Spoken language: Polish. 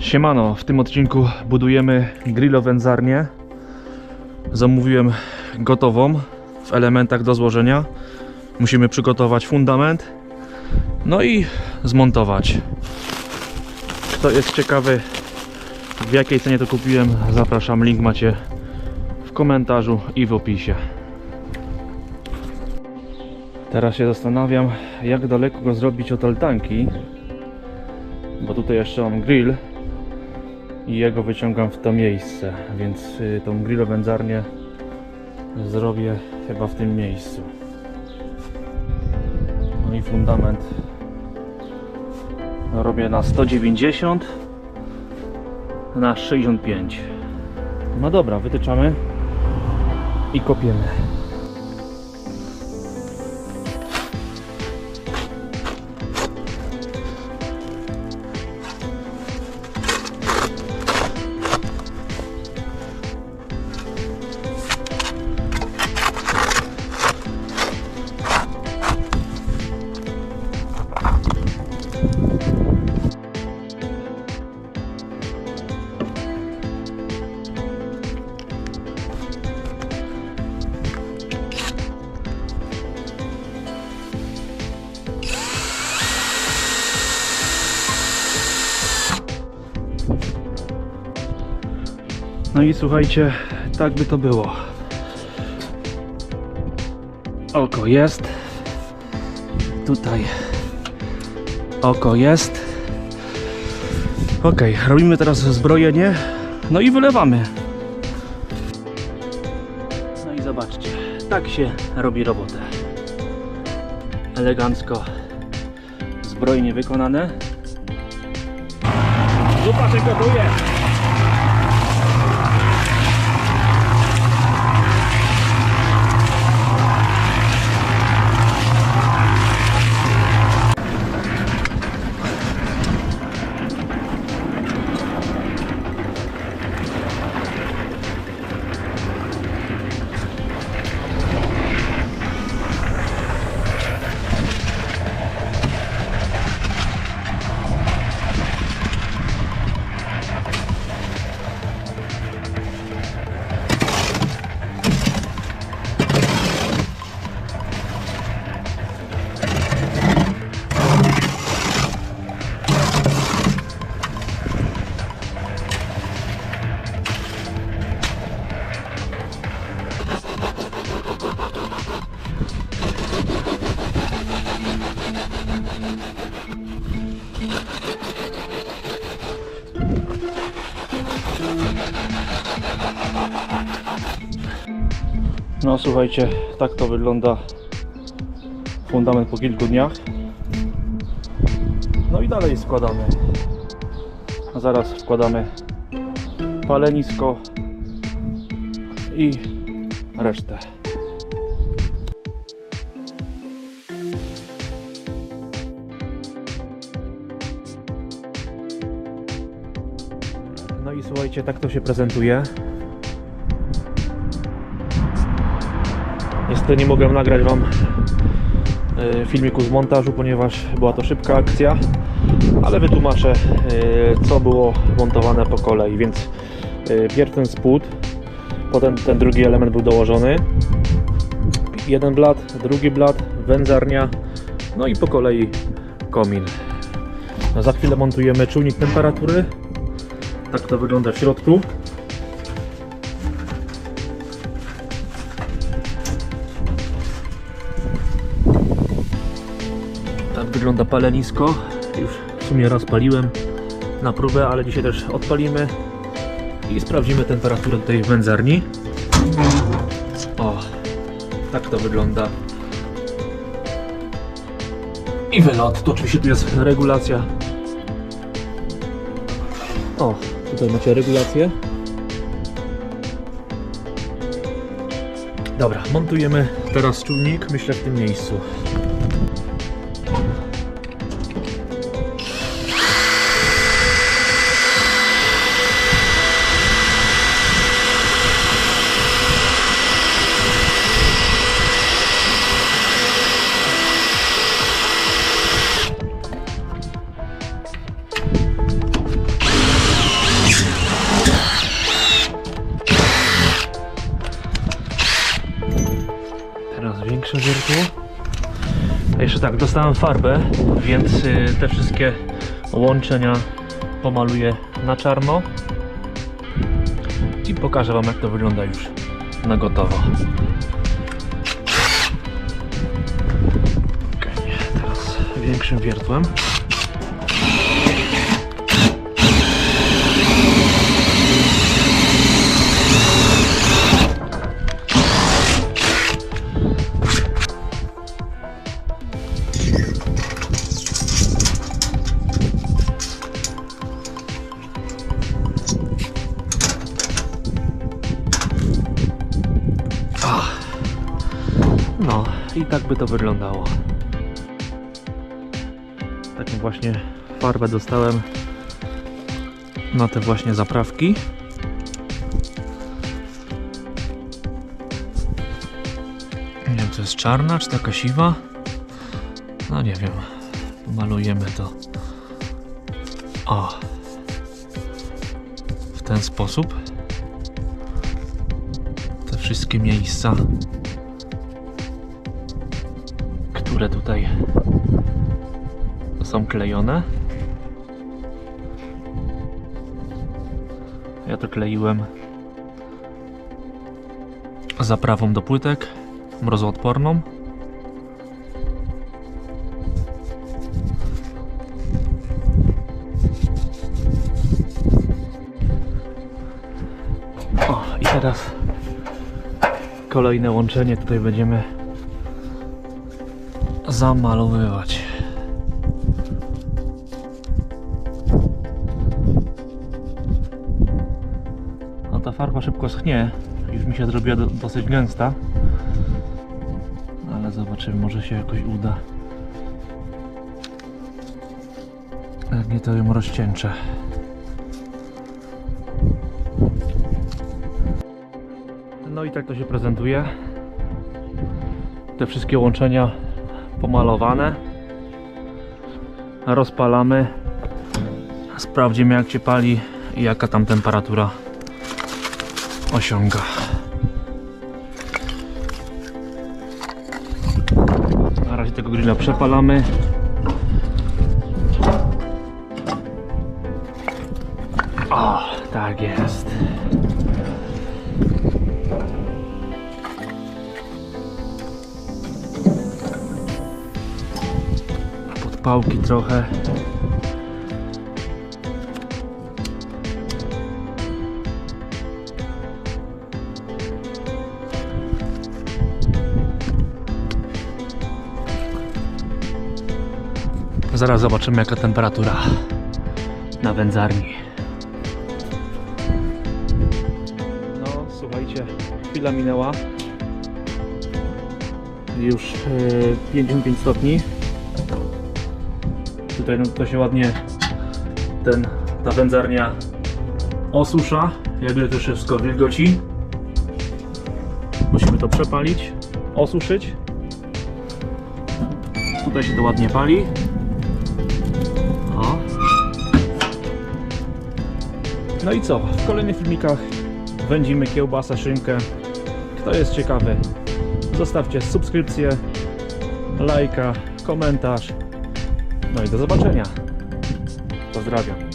Siemano, w tym odcinku budujemy grillowędzarnię. Zamówiłem gotową w elementach do złożenia. Musimy przygotować fundament, no i zmontować. Kto jest ciekawy w jakiej cenie to kupiłem, zapraszam, link macie w komentarzu i w opisie. Teraz się zastanawiam, jak daleko go zrobić od altanki, bo tutaj jeszcze mam grill i jego wyciągam w to miejsce, więc y, tą grillowędzarnię zrobię chyba w tym miejscu. No i fundament robię na 190 na 65. No dobra, wytyczamy i kopiemy. No i słuchajcie, tak by to było. Oko jest. Tutaj oko jest. Ok, robimy teraz zbrojenie. No i wylewamy. No i zobaczcie, tak się robi robotę. Elegancko zbrojenie wykonane. Zupaczek gotuje. No słuchajcie, tak to wygląda fundament po kilku dniach. No i dalej składamy. Zaraz wkładamy palenisko i resztę. No i słuchajcie, tak to się prezentuje. Niestety nie mogłem nagrać Wam e, filmiku z montażu, ponieważ była to szybka akcja, ale wytłumaczę e, co było montowane po kolei, więc e, pierw ten spód, potem ten drugi element był dołożony, jeden blat, drugi blat, wędzarnia, no i po kolei komin. No, za chwilę montujemy czujnik temperatury, tak to wygląda w środku. Tak wygląda palenisko. Już w sumie raz paliłem na próbę, ale dzisiaj też odpalimy i sprawdzimy temperaturę tej wędzarni. O, tak to wygląda. I wylot. To oczywiście tu jest regulacja. O, tutaj macie regulację. Dobra, montujemy teraz czujnik, myślę w tym miejscu. Jeszcze tak, dostałem farbę, więc y, te wszystkie łączenia pomaluję na czarno i pokażę Wam jak to wygląda już na gotowo. Okej, teraz większym wiertłem. Tak by to wyglądało. Taką właśnie farbę dostałem na te właśnie zaprawki. Nie wiem, to jest czarna, czy taka siwa? No nie wiem. Malujemy to. O. W ten sposób. Te wszystkie miejsca które tutaj są klejone. Ja to kleiłem zaprawą do płytek mrozoodporną. O, i teraz kolejne łączenie tutaj będziemy zamalowywać. No ta farba szybko schnie. Już mi się zrobiła do, dosyć gęsta. Ale zobaczymy, może się jakoś uda. Jak nie, to ją rozcieńczę. No i tak to się prezentuje. Te wszystkie łączenia pomalowane. Rozpalamy. Sprawdzimy jak się pali i jaka tam temperatura osiąga. Na razie tego grilla przepalamy. O, tak jest. Podpałki trochę. Zaraz zobaczymy jaka temperatura na wędzarni. No słuchajcie, chwila minęła. Już yy, 55 stopni tutaj no, to się ładnie ten, ta wędzarnia osusza, jakby to wszystko wilgoci. Musimy to przepalić, osuszyć. Tutaj się to ładnie pali. O. No i co? W kolejnych filmikach wędzimy kiełbasę, szynkę. Kto jest ciekawy, zostawcie subskrypcję, lajka, komentarz. No i do zobaczenia. Pozdrawiam.